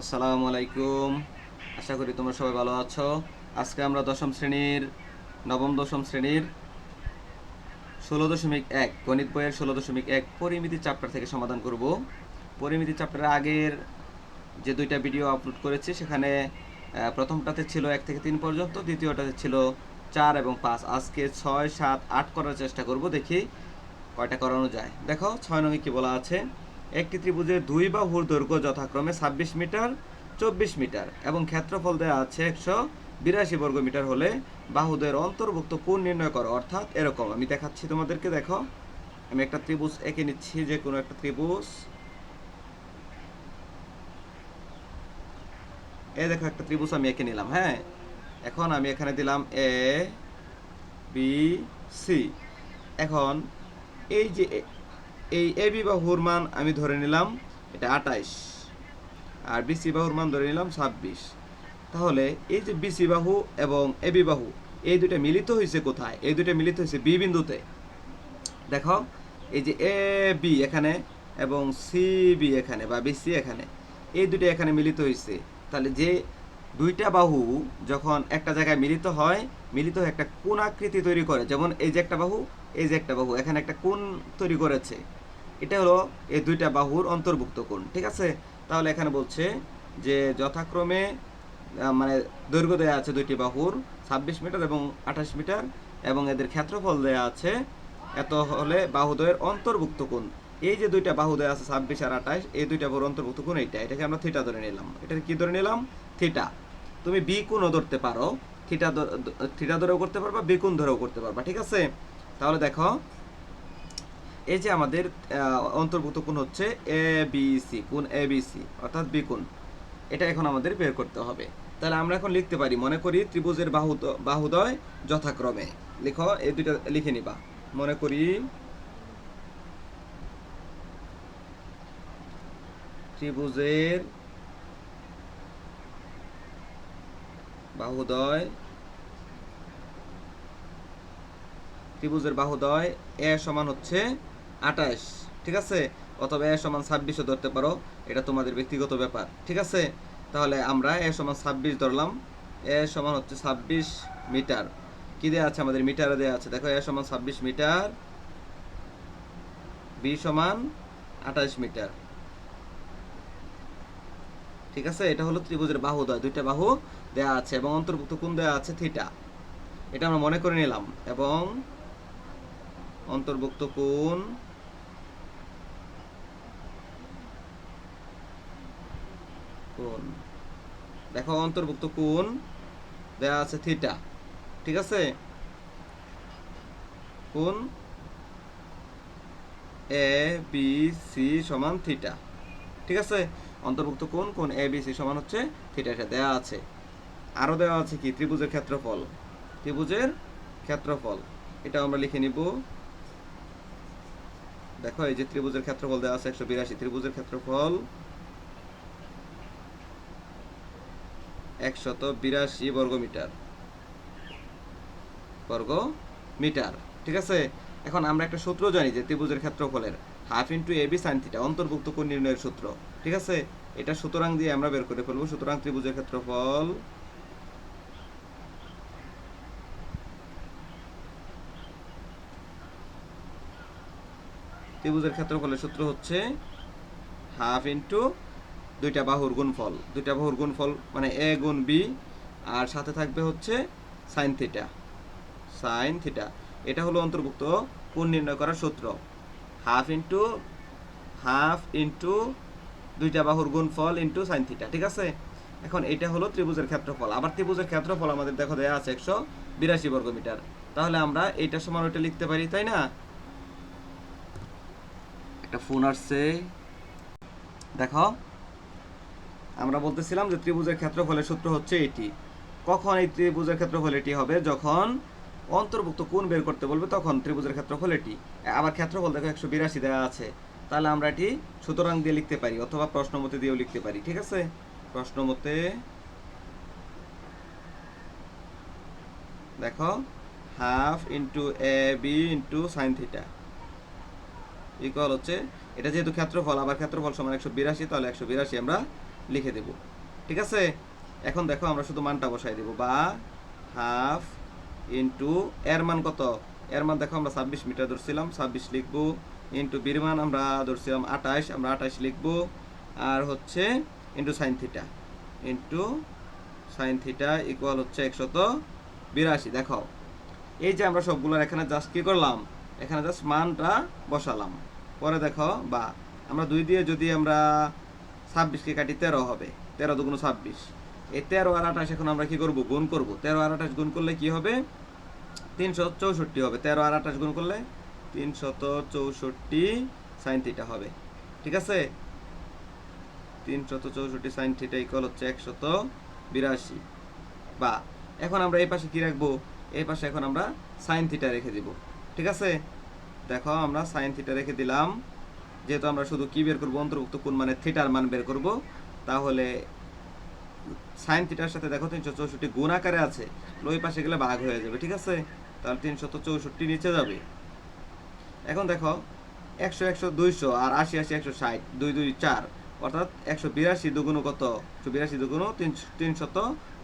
আসসালামু আলাইকুম আশা করি তোমরা সবাই ভালো আছো। আজকে আমরা দশম শ্রেণির, নবম দশম শ্রেণির ষোলো দশমিক এক, গণিত বইয়ের ষোলো দশমিক এক পরিমিতি চ্যাপ্টার থেকে সমাধান করব। পরিমিতি চ্যাপ্টারের আগের যে দুইটা ভিডিও আপলোড করেছি, সেখানে প্রথমটাতে ছিল এক থেকে তিন পর্যন্ত, দ্বিতীয়টাতে ছিল চার এবং পাঁচ। আজকে ছয়, সাত, আট করার চেষ্টা করব, দেখি কয়টা করানো যায়। দেখো, ছয় নঙ্গে কি বলা আছে? একটি ত্রিভুজের দুই বাহুর দৈর্ঘ্য যথাক্রমে ছাব্বিশ মিটার, চব্বিশ মিটার এবং ক্ষেত্রফল দেওয়া আছে একশো বিরাশি বর্গ মিটার হলে বাহুদের অন্তর্ভুক্ত কোণ নির্ণয় করো। অর্থাৎ এরকম। আমি দেখাচ্ছি তোমাদেরকে, দেখো। আমি একটা ত্রিভুজ এঁকে নিচ্ছি, যে কোনো একটা ত্রিভুজ। এই দেখো, একটা ত্রিভুজ আমি এঁকে নিলাম হ্যাঁ? এখন আমি এখানে দিলাম এ, বি, সি। এখন এই যে এ- এই এ বি বাহুর মান আমি ধরে নিলাম, এটা আটাইশ আর বিসি বাহুর মান ধরে নিলাম ছাব্বিশ। তাহলে এই যে বিসি বাহু এবং এ বি বাহু এই দুটো মিলিত হয়েছে কোথায়? এই দুটো মিলিত হয়েছে বি বিন্দুতে। দেখো, এই যে এ বি এখানে এবং সি বি এখানে বা বিসি এখানে, এই দুটো এখানে মিলিত হয়েছে। তাহলে যে দুইটা বাহু যখন একটা জায়গায় মিলিত হয়, মিলিত একটা কোন আকৃতি তৈরি করে। যেমন এই যে একটা বাহু, এই যে একটা বাহু, এখানে একটা কোন তৈরি করেছে। এটা হলো এই দুইটা বাহুর অন্তর্ভুক্ত কোণ, ঠিক আছে? তাহলে এখানে বলছে যে যথাক্রমে মানে দৈর্ঘ্য দেওয়া আছে দুইটি বাহুর, ছাব্বিশ মিটার এবং আঠাশ মিটার, এবং এদের ক্ষেত্রফল দেওয়া আছে এত হলে বাহুদ্বয়ের অন্তর্ভুক্ত কোণ। এই যে দুইটা বাহু দেওয়া আছে ছাব্বিশ আর আঠাশ, এই দুইটা বাহুর অন্তর্ভুক্ত কোণ এইটা। এটাকে আমরা থিটা ধরে নিলাম। এটাকে কি ধরে নিলাম? থিটা তুমি বি কোণও ধরতে পারো। থিটা থিটা ধরেও করতে পারবা বি কোণ ধরেও করতে পারবা, ঠিক আছে? তাহলে দেখো এই যে আমাদের অন্তর্ভুক্ত কোণ হচ্ছে এ বি সি কোণ এ বি সি অর্থাৎ বি কোণ এটা এখন আমাদের বের করতে হবে। তাহলে আমরা এখন লিখতে পারি, মনে করি ত্রিভুজের বাহু বাহুদয় যথাক্রমে। লিখো, এই দুইটা লিখে নিবা। মনে করি ত্রিভুজের বাহুদয় ত্রিভুজের বাহুদয় এ সমান হচ্ছে আঠাশ, ঠিক আছে? অথবা এ সমান ছাব্বিশও ধরতে পারো, এটা তোমাদের ব্যক্তিগত ব্যাপার, ঠিক আছে? তাহলে আমরা এ সমান ছাব্বিশ ধরলাম, এ সমান হচ্ছে ছাব্বিশ মিটার। কি দেওয়া আছে আমাদের? মিটারে দেওয়া আছে। দেখো, এ সমান ছাব্বিশ মিটার, বি সমান আঠাশ মিটার। ঠিক আছে? এটা হলো ত্রিভুজের বাহুদয় দুইটা বাহু দেওয়া আছে, এবং অন্তর্ভুক্ত কোন দেওয়া আছে থিটা। এটা আমরা মনে করে নিলাম, এবং অন্তর্ভুক্ত কোণ কোণ? দেখো অন্তর্ভুক্ত কোণ দেওয়া আছে থিটা, ঠিক আছে? কোণ এ, বি, সি সমান থিটা, ঠিক আছে? অন্তর্ভুক্ত কোণ কোণ এ, বি, সি সমান হচ্ছে থিটা, এটা দেওয়া আছে। আরও দেওয়া আছে কি? ত্রিভুজের ক্ষেত্রফল। ত্রিভুজের ক্ষেত্রফল এটা আমরা লিখে নিব। দেখো, এই যে ত্রিভুজের ক্ষেত্রফল দেওয়া আছে একশো বিরাশি, ত্রিভুজের ক্ষেত্রফল একশত বিরাশি বর্গ মিটার। বর্গ মিটার, ঠিক আছে? এখন আমরা একটা সূত্র জানি যে ত্রিভুজের ক্ষেত্রফলের half into A B sine অন্তর্ভুক্ত কোণ নির্ণয়ের সূত্র, ঠিক আছে? এটা সুতরাং দিয়ে আমরা বের করে ফেলব, সুতরাং ত্রিভুজের ক্ষেত্রফল ত্রিভুজের ক্ষেত্রফলের সূত্র হচ্ছে হাফ ইন্টু দুইটা বাহুর গুণফল। দুইটা বাহুর গুণফল মানে এ গুণ বি, আর সাথে থাকবে হচ্ছে সাইন থিটা। Sine theta. এটা হলো অন্তর্ভুক্ত কোণ নির্ণয় করার সূত্র। হাফ ইন্টু হাফ ইন্টু দুইটা বাহুর গুণফল ইন্টু সাইন থিটা, ঠিক আছে? এখন এটা হলো ত্রিভুজের ক্ষেত্রফল। আবার ত্রিভুজের ক্ষেত্রফল আমাদের দেখো দেওয়া আছে একশো বিরাশি বর্গ মিটার। তাহলে আমরা এইটা সমান ওইটা লিখতে পারি, তাই না? একটা ফোন আসছে। দেখো। আমরা বলতেছিলাম যে ত্রিভুজের ক্ষেত্রফলের সূত্র হচ্ছে এটি। কখন এই ত্রিভুজের ক্ষেত্রফল এটি হবে? যখন অন্তর্ভুক্ত কোণ বের করতে বলবে, তখন ত্রিভুজের ক্ষেত্রফল এটি। আবার ক্ষেত্রফল দেখো একশো বিরাশি দেওয়া আছে। তাহলে আমরা এটি সুতরাং দিয়ে লিখতে পারি, অথবা প্রশ্নমতে দিয়েও লিখতে পারি, ঠিক আছে? প্রশ্নমতে দেখো, half into A B into sine theta. Equal হচ্ছে, এটা যেহেতু ক্ষেত্রফল, আবার ক্ষেত্রফল সমান একশো বিরাশি, তাহলে একশো বিরাশি আমরা লিখে দেব। ঠিক আছে? এখন দেখো আমরা শুধু মানটা বসাই দেব। বা, হাফ ইন্টু এর মান কত? এর মান দেখো আমরা ছাব্বিশ মিটার ধরছিলাম, ছাব্বিশ লিখব। ইন্টু বির মান আমরা ধরছিলাম আঠাশ, আমরা আঠাশ লিখব। আর হচ্ছে into sine theta. Into sine theta equal হচ্ছে একশত বিরাশি। দেখো, এই যে আমরা সবগুলোর এখানে জাস্ট কি করলাম? এখানে জাস্ট মানটা বসালাম। পরে দেখো, বা, আমরা দুই দিয়ে যদি আমরা ছাব্বিশকে কাটি তেরো হবে। তেরো দুগুণ ছাব্বিশ। এই তেরো আর আঠাশ এখন আমরা কি করব? গুণ করব। তেরো আর আঠাশ গুণ করলে কি হবে? তিনশো চৌষট্টি হবে। তেরো আর আঠাশ গুণ করলে তিনশত চৌষট্টি সাইন থিটা হবে। ঠিক আছে? তিনশত চৌষট্টি সাইন থিটা ইকুয়াল হচ্ছে একশত বিরাশি। বা, এখন আমরা এই পাশে কি রাখব? এই পাশে এখন আমরা সাইন থিটা রেখে দিব। ঠিক আছে? দেখো, আমরা সাইন থিটা রেখে দিলাম। যেহেতু আমরা শুধু কি বের করব, অন্তর্ভুক্ত কোন মানে থিটার মান বের করব, তাহলে সাইন থিটার সাথে দেখো তিনশো চৌষট্টি গুণ আকারে আছে ওই পাশে গেলে ভাগ হয়ে যাবে, ঠিক আছে? তাহলে তিনশত চৌষট্টি নিচে যাবে। এখন দেখো, একশো একশো, দুইশো আর আশি আশি, একশো ষাট, দুই দুই, চার, অর্থাৎ একশো বিরাশি দুগুণ কত? একশো বিরাশি দুগুণ তিনশত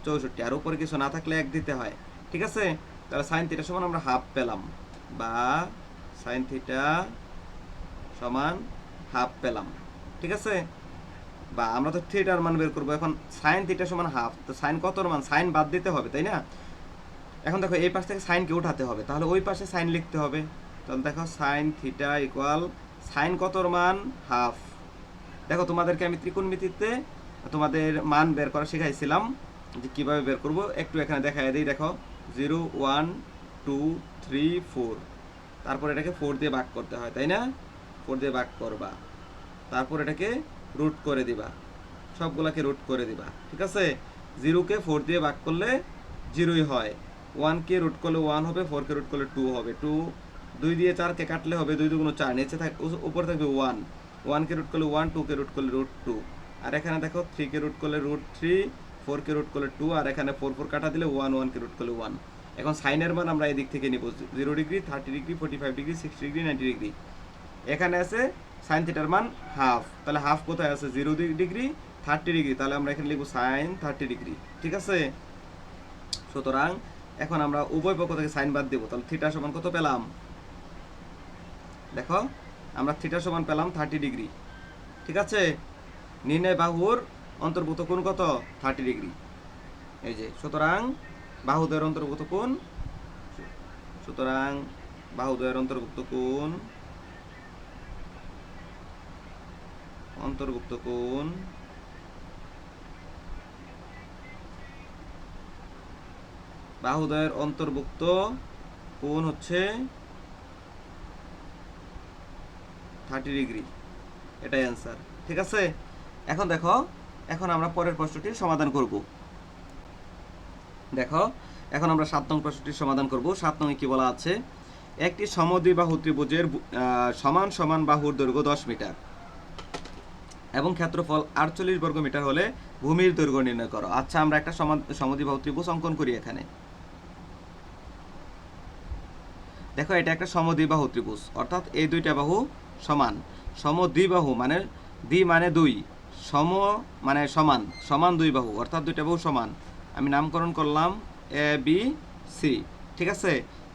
চৌষট্টি, আর উপরে কিছু না থাকলে এক দিতে হয়, ঠিক আছে? তাহলে সাইন থিটা সমান আমরা হাফ পেলাম, বা সাইন থিটা সমান হাফ পেলাম, ঠিক আছে? বা আমরা তো থিটার মান বের করব, এখন সাইন থিটা সমান হাফ তো সাইন কত মান? সাইন বাদ দিতে হবে, তাই না? এখন দেখো, এই পাশ থেকে সাইনকে উঠাতে হবে, তাহলে ওই পাশে সাইন লিখতে হবে। তাহলে দেখো, সাইন থিটা ইকুয়াল সাইন কতর মান? হাফ দেখো, তোমাদেরকে আমি ত্রিকোণমিতিতে তোমাদের মান বের করা শেখাইছিলাম, যে কীভাবে বের করব। একটু এখানে দেখা দিই, দেখো, zero, one, two, three, four. তারপর এটাকে ফোর দিয়ে ভাগ করতে হয়, তাই না? ফোর দিয়ে ভাগ করবা। তারপর এটাকে রুট করে দিবা। সবগুলাকে রুট করে দিবা। ঠিক আছে? জিরোকে ফোর দিয়ে ভাগ করলে জিরোই হয়। ওয়ানকে রুট করলে ওয়ান হবে ফোরকে রুট করলে টু হবে। টু দুই দিয়ে চারকে কাটলে হবে, দুই দুগুণ চার। নিচে থাক উপরে থাকবে ওয়ান ওয়ানকে রুট করলে ওয়ান টুকে রুট করলে রুট টু আর এখানে দেখো থ্রিকে রুট করলে রুট থ্রি ফোরকে রুট করলে টু আর এখানে ফোর ফোর কাটা দিলে ওয়ান ওয়ানকে রুট করলে ওয়ান এখন সাইনের মান আমরা এদিক থেকে নিব। Zero degree thirty degree forty five degree sixty degree ninety degree এখানে আছে সাইন থিটার মান হাফ তাহলে হাফ কোথায় আছে? জিরো ডিগ্রি থার্টি ডিগ্রি তাহলে আমরা এখানে লিখব সাইন থার্টি ডিগ্রি ঠিক আছে? সুতরাং এখন আমরা উভয় পক্ষ থেকে সাইন বাদ দেবো। তাহলে থিটা সমান কত পেলাম? দেখো, আমরা থিটা সমান পেলাম থার্টি ডিগ্রি ঠিক আছে? নির্ণয় বাহুর অন্তর্ভুক্ত কোণ কত? থার্টি ডিগ্রি এই যে, সুতরাং বাহুদের অন্তর্ভুক্ত কোণ সুতরাং বাহুদের অন্তর্ভুক্ত কোণ অন্তর্ভুক্ত কোণ বাহুদয়ের অন্তর্ভুক্ত কোণ হচ্ছে থার্টি ডিগ্রি এটাই অ্যান্সার ঠিক আছে? এখন দেখো, এখন আমরা পরের প্রশ্নটির সমাধান করব। দেখো, এখন আমরা সাত নং প্রশ্নটির সমাধান করব। সাত নং কি বলা আছে? একটি সমদ্বিবাহু ত্রিভুজের সমান সমান বাহুর দৈর্ঘ্য দশ মিটার। এবং ক্ষেত্রফল আটচল্লিশ বর্গ মিটার হলে ভূমির দৈর্ঘ্য নির্ণয় করো। আচ্ছা আমরা একটা সমদ্বিবাহু ত্রিভুজ অঙ্কন করি এখানে। দেখো, এটা একটা সমদ্বিবাহু ত্রিভুজ, অর্থাৎ এই দুইটা বাহু সমান। সমদ্বিবাহু মানে দ্বি মানে দুই, সম মানে সমান সমান দুই বাহু, অর্থাৎ দুইটা বাহু সমান। আমি নামকরণ করলাম এ বি সি ঠিক আছে?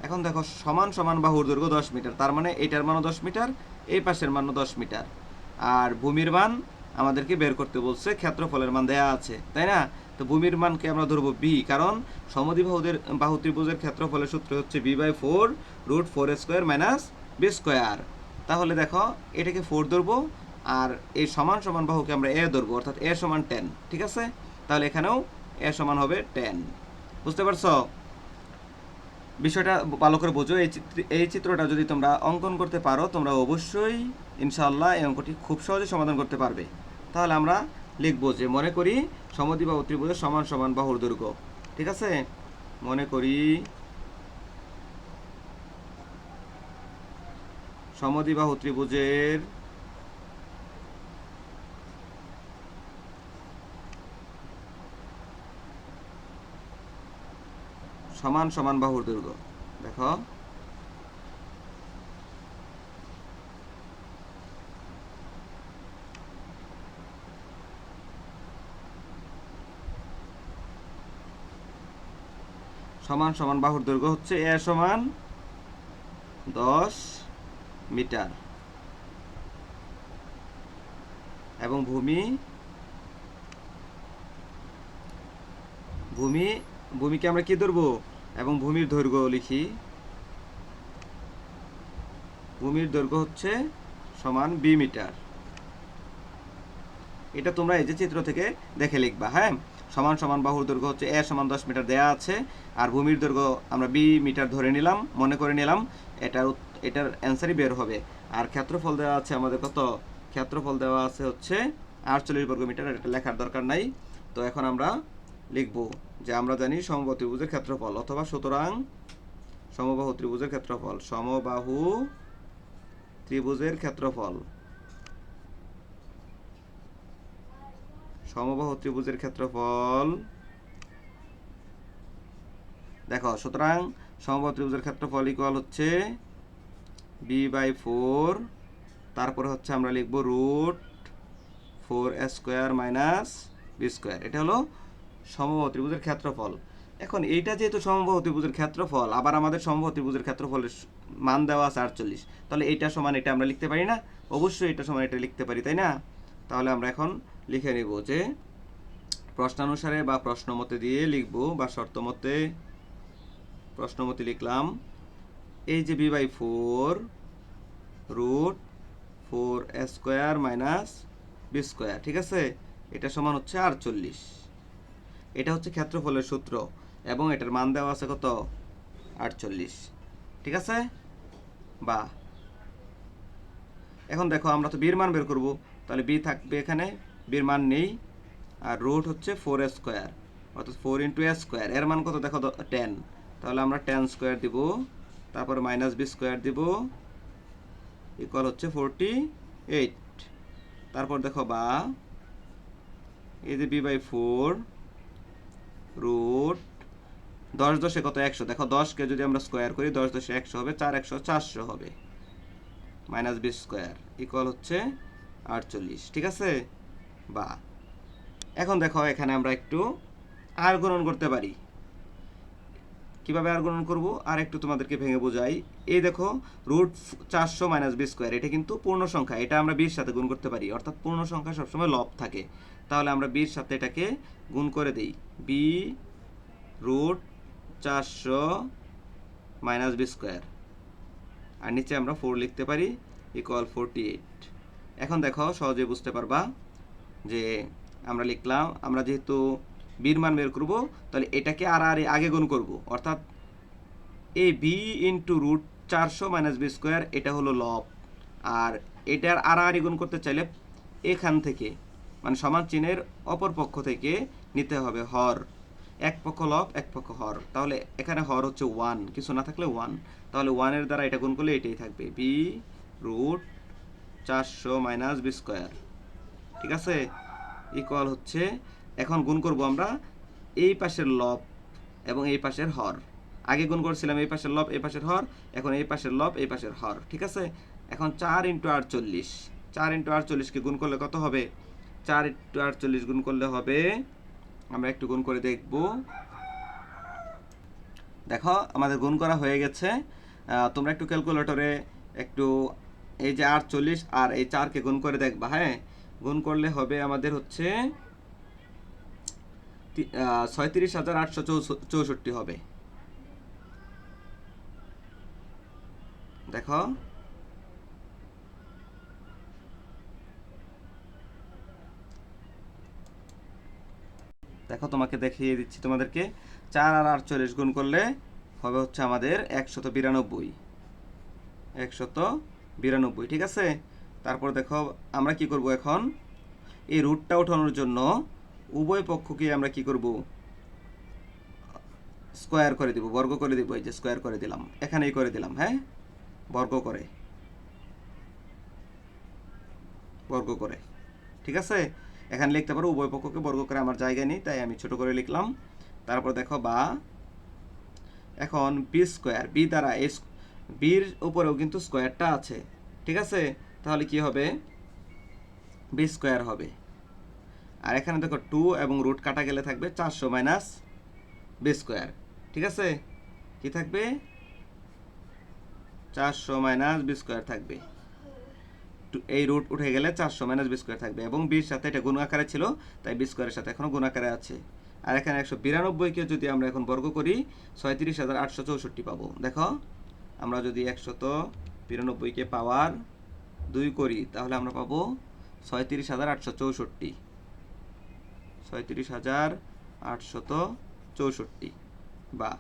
এখন দেখো, সমান সমান বাহুর দৈর্ঘ্য দশ মিটার, তার মানে এইটার মানও দশ মিটার, এই পাশের মানও দশ মিটার। আর ভূমির মান আমাদেরকে বের করতে বলছে, ক্ষেত্রফলের মান দেয়া আছে, তাই না? তো ভূমির মানকে আমরা ধরবো বি কারণ সমদ্বিবাহুদের বাহু ত্রিভুজের ক্ষেত্রফলের সূত্র হচ্ছে B by four root four square minus B square তাহলে দেখো, এটাকে ফোর ধরবো, আর এই সমান সমান বাহুকে আমরা এ ধরবো, অর্থাৎ এ সমান টেন ঠিক আছে? তাহলে এখানেও এ সমান হবে টেন বুঝতে পারছ? বিষয়টা ভালো করে বোঝো। এই এই চিত্রটা যদি তোমরা অঙ্কন করতে পারো, তোমরা অবশ্যই ইনশাআল্লাহ এই অঙ্কটি খুব সহজে সমাধান করতে পারবে। তাহলে আমরা লিখব যে, মনে করি সমদ্বিবাহু ত্রিভুজের সমান সমান বাহুর দৈর্ঘ্য। ঠিক আছে? মনে করি সমদ্বিবাহু ত্রিভুজের সমান সমান বাহুর দৈর্ঘ্য। দেখো। সমান সমান বাহুর দৈর্ঘ্য হচ্ছে এ সমান দশ মিটার। এবং ভূমি ভূমি, ভূমিকে আমরা কি ধরবো? এবং ভূমির দৈর্ঘ্য লিখি। ভূমির দৈর্ঘ্য হচ্ছে সমান বি মিটার। এটা তোমরা এই যে চিত্র থেকে দেখে লিখবা হ্যাঁ? সমান সমান বাহুর দৈর্ঘ্য হচ্ছে এ সমান দশ মিটার দেয়া আছে, আর ভূমির দৈর্ঘ্য আমরা বি মিটার ধরে নিলাম, মনে করে নিলাম, এটার এটার অ্যান্সারই বের হবে। আর ক্ষেত্রফল দেওয়া আছে আমাদের কত? ক্ষেত্রফল দেওয়া আছে হচ্ছে আটচল্লিশ বর্গ মিটার এটা লেখার দরকার নাই। তো এখন আমরা লিখব। যে আমরা জানি সমবাহু ত্রিভুজের ক্ষেত্রফল, অথবা সুতরাং সমবাহু ত্রিভুজের ক্ষেত্রফল, সমবাহু ত্রিভুজের ক্ষেত্রফল। সমবাহু ত্রিভুজের ক্ষেত্রফল, দেখো, সুতরাং সমবাহু ত্রিভুজের ক্ষেত্রফল ইকুয়াল হচ্ছে বি বাই ফোর তারপরে হচ্ছে আমরা লিখব root four square minus B square এটা হলো সমবাহু ত্রিভুজের ক্ষেত্রফল। এখন এইটা যেহেতু সমবাহু ত্রিভুজের ক্ষেত্রফল, আবার আমাদের সমবাহু ত্রিভুজের ক্ষেত্রফলের মান দেওয়া আছে আটচল্লিশ। তাহলে এইটা সমান এটা আমরা লিখতে পারি না। অবশ্যই এটা সমান এটা লিখতে পারি, তাই না? তাহলে আমরা এখন লিখে নিব যে প্রশ্নানুসারে বা প্রশ্ন মতে দিয়ে লিখব বা শর্ত মতে প্রশ্ন মতে লিখলাম এই যে B by four root four square minus B square ঠিক আছে? এটা সমান হচ্ছে আটচল্লিশ। এটা হচ্ছে ক্ষেত্রফলের সূত্র এবং এটার মান দেওয়া আছে কত? আটচল্লিশ। ঠিক আছে? বা। এখন দেখো, আমরা তো বির মান বের করব। তাহলে বি থাকবে এখানে বির মান নেই। আর রুট হচ্ছে ফোর স্কোয়ার অর্থাৎ ফোর ইন্টু এ স্কোয়ার এর মান কত? দেখো টেন তাহলে আমরা টেন স্কোয়ার দিব, তারপরে মাইনাস বি স্কোয়ার দিব ইকুয়াল হচ্ছে ফোরটি এইট তারপর দেখো, বা। এই যে বি বাই ফোর রুট দশ দশে কত একশো? দেখো দশকে যদি আমরা স্কোয়ার করি, দশ দশে একশো হবে, চার একশো চারশো হবে। মাইনাস বিশ স্কোয়ার ইকুয়াল হচ্ছে আটচল্লিশ, ঠিক আছে? বা এখন দেখো, এখানে আমরা একটু আর গুণন করতে পারি। কীভাবে আর গুণন করব? আর একটু তোমাদেরকে ভেঙে বোঝাই। এই দেখো রুট চারশো মাইনাস বি স্কোয়ার এটা কিন্তু পূর্ণ সংখ্যা, এটা আমরা বির সাথে গুণ করতে পারি। অর্থাৎ পূর্ণ সংখ্যা সবসময় লব থাকে। তাহলে আমরা বির সাথে এটাকে গুণ করে দিই। বি রুট চারশো মাইনাস বি স্কোয়ার আর নিচে আমরা ফোর লিখতে পারি ইকুয়াল ফোরটি এইট এখন দেখো সহজে বুঝতে পারবা যে আমরা লিখলাম, আমরা যেহেতু বির মান বের করব, তাহলে এটাকে আর আর আগে গুণ করব। অর্থাৎ এ বি ইন্টু রুট চারশো মাইনাস বি স্কোয়ার এটা হলো লব আর এটার আর গুণ করতে চাইলে এখান থেকে মানে সমান চিহ্নের অপর পক্ষ থেকে নিতে হবে হর। এক পক্ষ লব এক পক্ষ হর। তাহলে এখানে হর হচ্ছে ওয়ান কিছু না থাকলে ওয়ান তাহলে ওয়ানের দ্বারা এটা গুণ করলে এটাই থাকবে। বি রুট চারশো মাইনাস বি স্কোয়ার ঠিক আছে? ইকুয়াল হচ্ছে এখন গুণ করব আমরা এই পাশের লব এবং এই পাশের হর। আগে গুণ করছিলাম এই পাশের লব, এই পাশের হর, এখন এই পাশের লব, এই পাশের হর, ঠিক আছে? এখন চার ইন্টু আটচল্লিশ। চার ইন্টু আটচল্লিশকে গুণ করলে কত হবে? চার ইন্টু আটচল্লিশ গুণ করলে হবে, আমরা একটু গুণ করে দেখব। দেখো, আমাদের গুণ করা হয়ে গেছে। তোমরা একটু ক্যালকুলেটরে একটু এই যে আটচল্লিশ আর এই চারকে গুণ করে দেখবা হ্যাঁ? গুণ করলে হবে আমাদের হচ্ছে ছয়ত্রিশ হাজার আটশো চৌষট্টি হবে। দেখো। দেখো, তোমাকে দেখিয়ে দিচ্ছি তোমাদেরকে। চার আর আটচল্লিশ গুণ করলে হবে হচ্ছে আমাদের একশত বিরানব্বই। একশত বিরানব্বই, ঠিক আছে? তারপর দেখো, আমরা কি করব এখন? এই রুটটা ওঠানোর জন্য উভয় পক্ষকে আমরা কি করব? স্কোয়ার করে দিব, বর্গ করে দিব, এই যে স্কোয়ার করে দিলাম, এখানেই করে দিলাম হ্যাঁ? বর্গ করে। বর্গ করে, ঠিক আছে? এখানে লিখতে পারো, উভয় পক্ষকে বর্গ করে আমার জায়গায় নেই, তাই আমি ছোট করে লিখলাম। তারপর দেখো, বা, এখন বি স্কোয়ার বি দ্বারা এই বির উপরেও কিন্তু স্কোয়ারটা আছে, ঠিক আছে? তাহলে কি হবে? বি স্কোয়ার হবে। আর এখানে দেখো টু এবং রুট কাটা গেলে থাকবে চারশো মাইনাস বি স্কোয়ার ঠিক আছে? কি থাকবে? চারশো মাইনাস বি স্কোয়ার থাকবে। এই রুট উঠে গেলে চারশো মাইনাস বি স্কোয়ার থাকবে এবং বির সাথে এটা গুণ আকারে ছিল, তাই বি স্কোয়ারের সাথে এখনও গুণ আকারে আছে। আর এখানে একশো বিরানব্বইকে যদি আমরা এখন বর্গ করি, ছয়ত্রিশ হাজার আটশো চৌষট্টি পাবো। দেখো, আমরা যদি একশত বিরানব্বইকে পাওয়ার দুই করি, তাহলে আমরা পাবো ছয়ত্রিশ হাজার আটশো চৌষট্টি। ছয়ত্রিশ হাজার আটশত চৌষট্টি। বা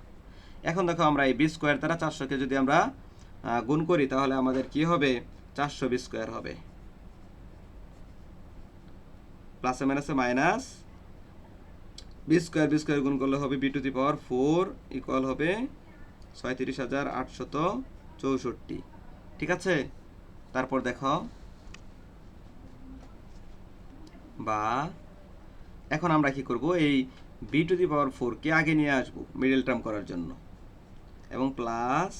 এখন দেখো আমরা এই বি স্কোয়ার দ্বারা চারশোকে যদি আমরা গুণ করি, তাহলে আমাদের কি হবে? চারশো বি স্কোয়ার হবে। প্লাসে মাইনাসে minus B square B square গুণ করলে হবে B to the power four equal হবে ছয়ত্রিশ হাজার আটশত চৌষট্টি। ঠিক আছে? তারপর দেখো। বা এখন আমরা কি করব? এই বি টু দি পাওয়ার ফোরকে আগে নিয়ে আসব মিডল টার্ম করার জন্য। এবং প্লাস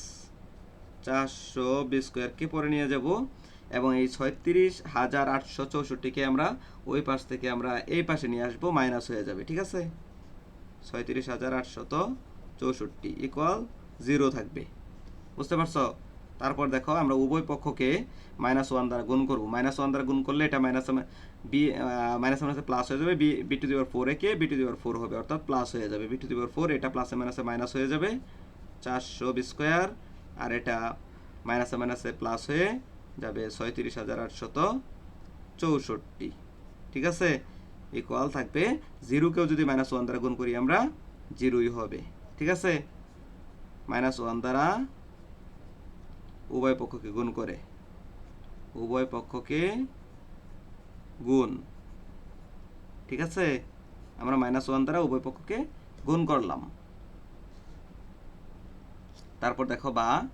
চারশো বি স্কোয়ারকে পরে নিয়ে যাব। এবং এই ছয়ত্রিশ হাজার আটশো চৌষট্টিকে আমরা ওই পাশ থেকে আমরা এই পাশে নিয়ে আসব মাইনাস হয়ে যাবে, ঠিক আছে? ছয়ত্রিশ হাজার আটশত চৌষট্টি ইকুয়াল জিরো থাকবে। বুঝতে পারছ? তারপর দেখো আমরা উভয় পক্ষকে মাইনাস ওয়ান দ্বারা গুণ করব। মাইনাস ওয়ান দ্বারা গুণ করলে এটা মাইনাস বি মাইনাস মাইনাসে প্লাস হয়ে যাবে। B B to the power four একে B to the power four হবে, অর্থাৎ প্লাস হয়ে যাবে। বি টু দিবার ফোর এটা প্লাসে মাইনাসে মাইনাস হয়ে যাবে। চারশো বি স্কোয়ার আর এটা মাইনাসে মাইনাসে প্লাস হয়ে যাবে ছয়ত্রিশ হাজার আটশত চৌষট্টি। ঠিক আছে? ইকুয়াল থাকবে। জিরোকেও যদি মাইনাস ওয়ান দ্বারা গুণ করি আমরা জিরোই হবে। ঠিক আছে? মাইনাস ওয়ান দ্বারা উভয় পক্ষকে গুণ করে। উভয় পক্ষকে গুণ। ঠিক আছে? আমরা মাইনাস ওয়ান দ্বারা উভয় পক্ষকে গুণ করলাম। তারপর দেখো বা,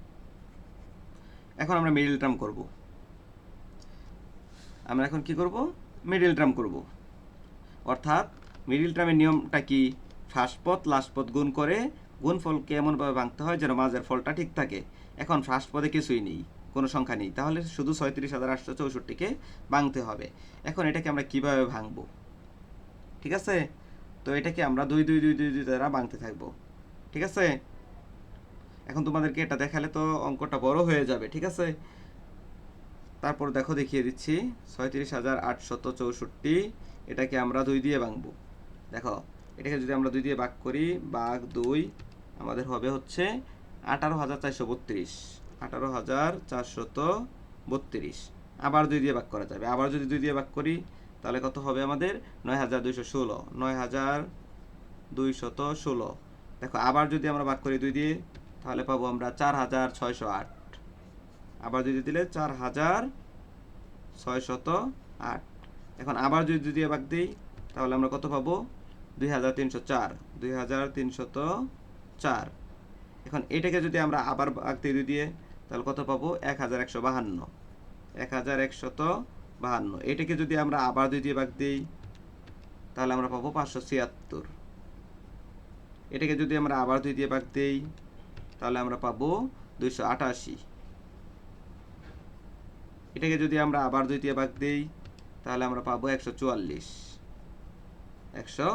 এখন আমরা মিডিল টার্ম করব। আমরা এখন কি করব? মিডিল টার্ম করব। অর্থাৎ মিডিল টার্মের নিয়মটা কি? ফার্স্ট পথ লাস্ট পথ গুণ করে গুণফলকে এমনভাবে ভাঙতে হয় যেন মাঝের ফলটা ঠিক থাকে। এখন ফার্স্ট পদে কিছুই নেই। কোনো সংখ্যা নেই। তাহলে শুধু ছয়ত্রিশ হাজার আটশো চৌষট্টিকে ভাঙতে হবে। এখন এটাকে আমরা কীভাবে ভাঙবো? ঠিক আছে? তো এটাকে আমরা দুই দুই দুই দুই দুই দ্বারা ভাঙতে থাকব। ঠিক আছে? এখন তোমাদেরকে এটা দেখালে তো অঙ্কটা বড় হয়ে যাবে, ঠিক আছে? তারপর দেখো দেখিয়ে দিচ্ছি, ছয়ত্রিশ হাজার আটশত চৌষট্টি, এটাকে আমরা দুই দিয়ে ভাঙবো। দেখো, এটাকে যদি আমরা দুই দিয়ে ভাগ করি বাঘ দুই আমাদের হবে হচ্ছে আঠারো হাজার চারশো বত্রিশ। আঠারো হাজার চারশত বত্রিশ। আবার দুই দিয়ে ভাগ করা যাবে। আবার যদি দুই দিয়ে ভাগ করি, তাহলে কত হবে আমাদের? নয় হাজার দুইশো ষোলো। নয় হাজার দুইশত ষোলো। দেখো, আবার যদি আমরা ভাগ করি দুই দিয়ে, তাহলে পাবো আমরা চার হাজার ছয়শো আট। আবার যদি দিলে চার হাজার ছয়শত আট। এখন আবার যদি দুই দিয়ে ভাগ দিই, তাহলে আমরা কত পাবো? দুই হাজার তিনশো চার। দুই হাজার তিনশত চার। এখন এটাকে যদি আমরা আবার ভাগ দিই দুই দিয়ে তাহলে কত পাবো? এক হাজার একশো বাহান্ন। এক হাজার একশত বাহান্ন। এটাকে যদি আমরা আবার দুই দিয়ে ভাগ দিই, তাহলে আমরা পাবো পাঁচশো ছিয়াত্তর। এটাকে যদি আমরা আবার দুই দিয়ে ভাগ দিই, তাহলে আমরা পাবো দুইশো আটাশি। এটাকে যদি আমরা আবার দুই দিয়ে ভাগ দিই, তাহলে আমরা পাবো একশো চুয়াল্লিশ। একশো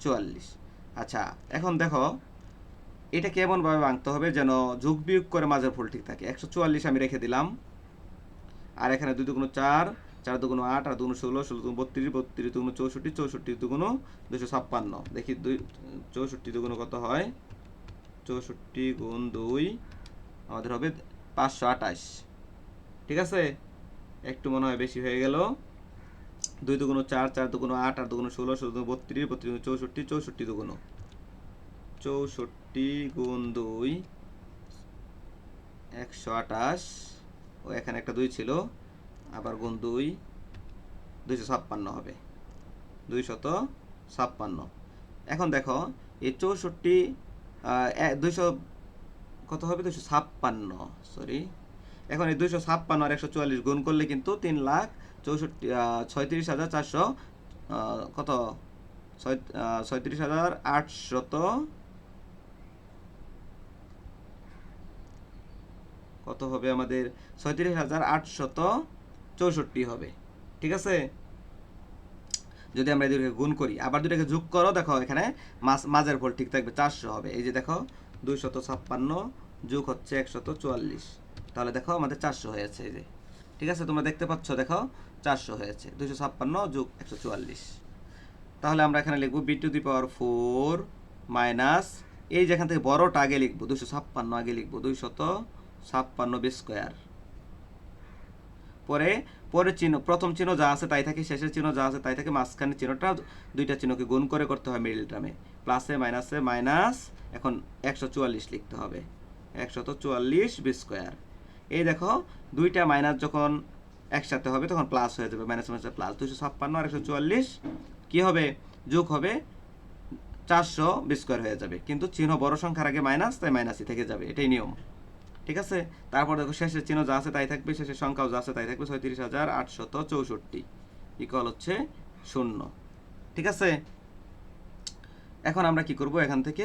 চুয়াল্লিশ। আচ্ছা এখন দেখো এটা কেমনভাবে ভাঙতে হবে যেন যোগ বিয়োগ করে মাঝের ফুল ঠিক থাকে? একশো চুয়াল্লিশ আমি রেখে দিলাম। আর এখানে দুই দুগুণ চার চার দুগুণ আট, আর দুগুণ ষোলো ষোলো দুগুণ বত্রিশ বত্রিশ দুগুণ চৌষট্টি চৌষট্টি দুগুণ দুশো ছাপ্পান্ন। দেখি দুই, চৌষট্টি দুগুণ কত হয়? চৌষট্টি গুণ দুই আমাদের হবে পাঁচশো আঠাশ। ঠিক আছে? একটু মনে হয় বেশি হয়ে গেল। দুই দুগুণ চার চার দুগুণ আট, আর দুগুণ ষোলো ষোলো দুগুণ বত্রিশ বত্রিশ চৌষট্টি চৌষট্টি দুগুণ। চৌষট্টি গুণ দুই, একশো আঠাশ। ও এখানে একটা দুই ছিল, আবার গুণ দুই, দুইশো ছাপ্পান্ন হবে। দুইশত ছাপ্পান্ন। এখন দেখো, এই চৌষট্টি দুইশো কত হবে? দুইশো ছাপ্পান্ন সরি এখন এই দুইশো ছাপ্পান্ন আর একশো চুয়াল্লিশ গুণ করলে কিন্তু তিন লাখ চৌষট্টি ছয়ত্রিশ হাজার চারশো কত? ছয় ছয়ত্রিশ হাজার আটশত কত হবে আমাদের? ছয়ত্রিশ হাজার আটশত চৌষট্টি হবে। ঠিক আছে? যদি আমরা এই দুটোকে গুণ করি, আবার দুটাকে যোগ করো, দেখো এখানে মাঝ মাঝের ফল ঠিক থাকবে চারশো হবে। এই যে দেখো, দুইশত ছাপ্পান্ন যোগ হচ্ছে একশত চুয়াল্লিশ। তাহলে দেখো আমাদের চারশো হয়েছে এই যে। ঠিক আছে, তোমরা দেখতে পাচ্ছ, দেখো চারশো হয়েছে দুইশো ছাপ্পান্ন যোগ একশো চুয়াল্লিশ। তাহলে আমরা এখানে লিখব B to the power four minus, এই যেখান থেকে বড়টা আগে লিখব দুশো ছাপ্পান্ন আগে লিখব, দুইশত ছাপ্পান্ন স্কোয়ার। পরে, পরের চিহ্ন, প্রথম চিহ্ন যা আছে তাই থাকে, শেষের চিহ্ন যা আছে তাই থাকে, মাঝখানের চিহ্নটা দুইটা চিহ্নকে গুণ করে করতে হয় মিডিল টার্মে প্লাসে মাইনাসে মাইনাস এখন একশো চুয়াল্লিশ লিখতে হবে। একশত চুয়াল্লিশ বি স্কোয়ার। এই দেখো, দুইটা মাইনাস যখন একসাথে হবে, তখন প্লাস হয়ে যাবে মাইনাস মাইনাসে প্লাস দুশো ছাপ্পান্ন আর একশো চুয়াল্লিশ, কী হবে? যোগ হবে চারশো বি স্কোয়ার হয়ে যাবে। কিন্তু চিহ্ন বড় সংখ্যার আগে মাইনাস তাই মাইনাসই থেকে যাবে, এটাই নিয়ম। ঠিক আছে? তারপর দেখো শেষের চিহ্ন যা আছে তাই থাকবে, শেষের সংখ্যাও যা আছে তাই থাকবে, ছয়ত্রিশ হাজার আটশত চৌষট্টি। ইকুয়াল হচ্ছে শূন্য। ঠিক আছে? এখন আমরা কি করব? এখান থেকে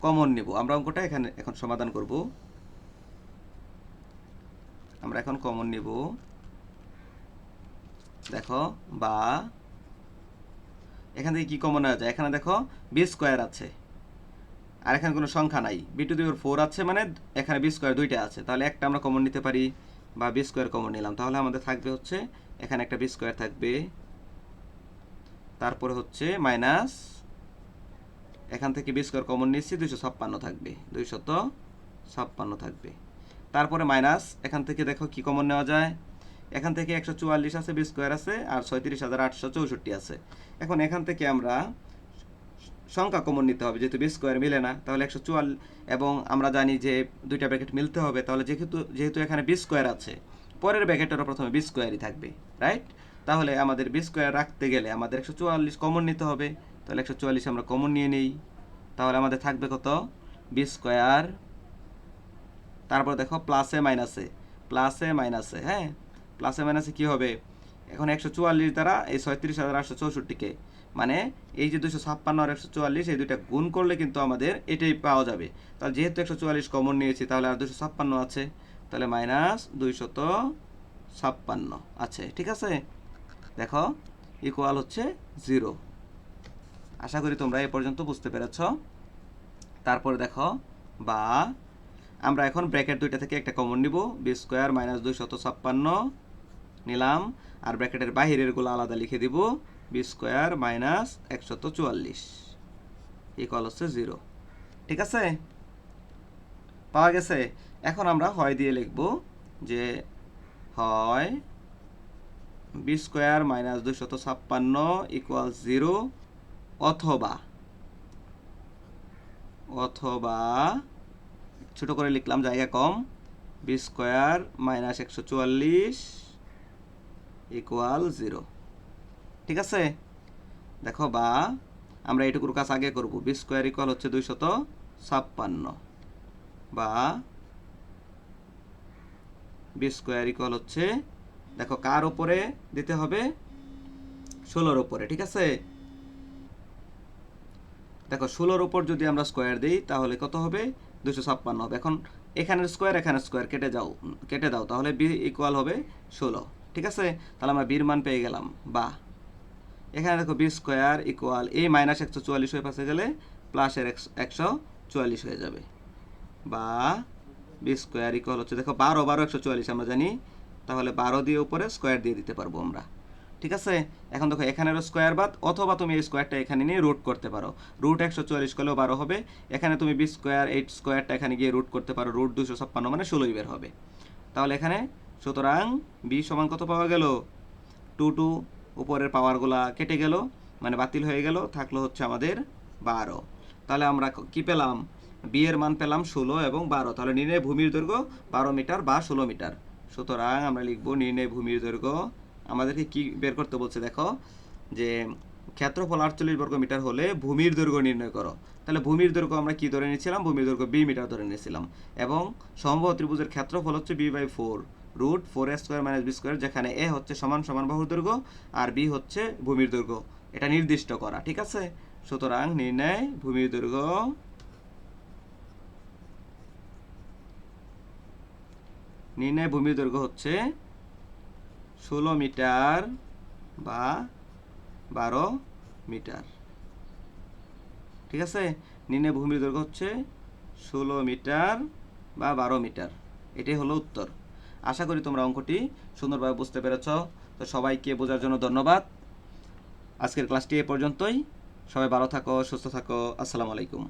কমন নিব। আমরা অঙ্কটা এখানে এখন সমাধান করব। আমরা এখন কমন নিব। দেখো, বা। এখান থেকে কি কমন নেওয়া যায়? এখানে দেখো বি স্কোয়ার আছে। আর এখানে কোনো সংখ্যা নাই। বি টু দি ফোর আছে মানে এখানে বি স্কোয়ার দুইটা আছে। তাহলে একটা আমরা কমন নিতে পারি বা বি স্কোয়ার কমন নিলাম। তাহলে আমাদের থাকবে হচ্ছে, এখানে একটা বি স্কোয়ার থাকবে। তারপরে হচ্ছে মাইনাস এখান থেকে বি স্কোয়ার কমন নিচ্ছি দুইশো ছাপ্পান্ন থাকবে। দুইশত ছাপ্পান্ন থাকবে। তারপরে মাইনাস এখান থেকে দেখো কি কমন নেওয়া যায়। এখান থেকে একশো চুয়াল্লিশ আছে বি স্কোয়ার আছে, আর ছয়ত্রিশ হাজার আটশো চৌষট্টি আছে। এখন এখান থেকে আমরা সংখ্যা কমন নিতে হবে, যেহেতু বি স্কোয়ার মিলে না, তাহলে একশো চুয়াল এবং আমরা জানি যে দুইটা ব্র্যাকেট মিলতে হবে, তাহলে যেহেতু যেহেতু এখানে বি স্কোয়ার আছে, পরের ব্র্যাকেটেরও প্রথমে বি স্কোয়ারই থাকবে রাইট তাহলে আমাদের বি স্কোয়ার রাখতে গেলে আমাদের একশো চুয়াল্লিশ কমন নিতে হবে, তাহলে একশো চুয়াল্লিশ আমরা কমন নিয়ে নিই, তাহলে আমাদের থাকবে কত? বি স্কোয়ার তারপর দেখো প্লাসে মাইনাসে প্লাসে মাইনাসে হ্যাঁ? প্লাসে মাইনাসে কী হবে? এখন একশো চুয়াল্লিশ দ্বারা এই ছয়ত্রিশ হাজার আটশো চৌষট্টিকে মানে এই যে দুশো ছাপ্পান্ন আর একশো চুয়াল্লিশ, এই দুইটা গুণ করলে কিন্তু আমাদের এটাই পাওয়া যাবে। তাহলে যেহেতু একশো চুয়াল্লিশ কমন নিয়েছি, তাহলে আর দুশো ছাপ্পান্ন আছে। তাহলে মাইনাস দুইশত ছাপ্পান্ন আছে, ঠিক আছে? দেখো ইকুয়াল হচ্ছে জিরো আশা করি তোমরা এ পর্যন্ত বুঝতে পেরেছ। তারপরে দেখো, বা আমরা এখন ব্র্যাকেট দুইটা থেকে একটা কমন নিব বি স্কোয়ার মাইনাস দুইশত ছাপ্পান্ন নিলাম, আর ব্র্যাকেটের বাহিরেরগুলো আলাদা লিখে দিব। বি স্কোয়ার মাইনাস একশত চুয়াল্লিশ ইকুয়াল হচ্ছে জিরো। ঠিক আছে? পাওয়া গেছে? এখন আমরা হয় দিয়ে লিখব যে হয় বি স্কোয়ার মাইনাস দুইশত ছাপ্পান্ন ইকুয়াল জিরো অথবা অথবা ছোট করে লিখলাম জায়গা কম, বি স্কোয়ার মাইনাস একশো চুয়াল্লিশ ইকুয়াল জিরো। ঠিক আছে? দেখো বা, আমরা এটুকুর কাজ আগে করব। বি স্কোয়ার ইকুয়াল হচ্ছে দুইশত ছাপ্পান্ন। বা বি স্কোয়ার ইকুয়াল হচ্ছে, দেখো কার ওপরে দিতে হবে? ষোলোর ওপরে ঠিক আছে? দেখো ষোলোর ওপর যদি আমরা স্কোয়ার দিই, তাহলে কত হবে? দুশো ছাপ্পান্ন হবে। এখন এখানের স্কোয়ার এখানে স্কোয়ার কেটে যাও, কেটে দাও। তাহলে বি ইকুয়াল হবে ষোলো, ঠিক আছে? তাহলে আমরা বির মান পেয়ে গেলাম। বা এখানে দেখো বি স্কোয়ার ইকুয়াল এই মাইনাস একশো চুয়াল্লিশ হয়ে পাশে গেলে প্লাসের একশো চুয়াল্লিশ হয়ে যাবে। বা বি স্কোয়ার ইকুয়াল হচ্ছে, দেখো বারো বারো একশো চুয়াল্লিশ আমরা জানি, তাহলে বারো দিয়ে উপরে স্কোয়ার দিয়ে দিতে পারব আমরা। ঠিক আছে? এখন দেখো এখানেরও স্কোয়ার বাদ, অথবা তুমি এই স্কোয়ারটা এখানে নিয়ে রুট করতে পারো। রুট একশো চুয়াল্লিশ করলেও বারো হবে, এখানে তুমি বি স্কোয়ার এইট স্কোয়ারটা এখানে গিয়ে রুট করতে পারো রুট দুশো ছাপ্পান্ন মানে ষোলোই বের হবে। তাহলে এখানে সুতরাং বি সমান কত পাওয়া গেল? টু টু উপরের পাওয়ারগুলা কেটে গেল মানে বাতিল হয়ে গেল, থাকল হচ্ছে আমাদের বারো। তাহলে আমরা কি পেলাম? বি এর মান পেলাম ষোলো এবং বারো। তাহলে নির্ণয় ভূমির দৈর্ঘ্য বারো মিটার বা ষোলো মিটার। সুতরাং আমরা লিখব নির্ণয় ভূমির দৈর্ঘ্য। আমাদেরকে কি বের করতে বলছে দেখো, যে ক্ষেত্রফল আটচল্লিশ বর্গ মিটার হলে ভূমির দৈর্ঘ্য নির্ণয় করো। তাহলে ভূমির দৈর্ঘ্য আমরা কি ধরে নিয়েছিলাম? ভূমির দৈর্ঘ্য বি মিটার ধরে নিয়েছিলাম। এবং সম্ভব ত্রিভুজের ক্ষেত্রফল হচ্ছে B by four root four square minus B square, যেখানে এ হচ্ছে সমান সমান বাহুর দৈর্ঘ্য আর বি হচ্ছে ভূমির দৈর্ঘ্য। এটা নির্দিষ্ট করা, ঠিক আছে? সুতরাং নির্ণয় ভূমির দৈর্ঘ্য নির্ণয় ভূমির দৈর্ঘ্য হচ্ছে ষোলো মিটার বা বারো মিটার। ঠিক আছে? নিম্নে ভূমির দৈর্ঘ্য হচ্ছে ষোলো মিটার বা বারো মিটার। এটাই হলো উত্তর। আশা করি তোমরা অঙ্কটি সুন্দরভাবে বুঝতে পেরেছ। তো সবাইকে বোঝার জন্য ধন্যবাদ। আজকের ক্লাসটি এ পর্যন্তই। সবাই ভালো থাকো, সুস্থ থাকো। আসসালামু আলাইকুম।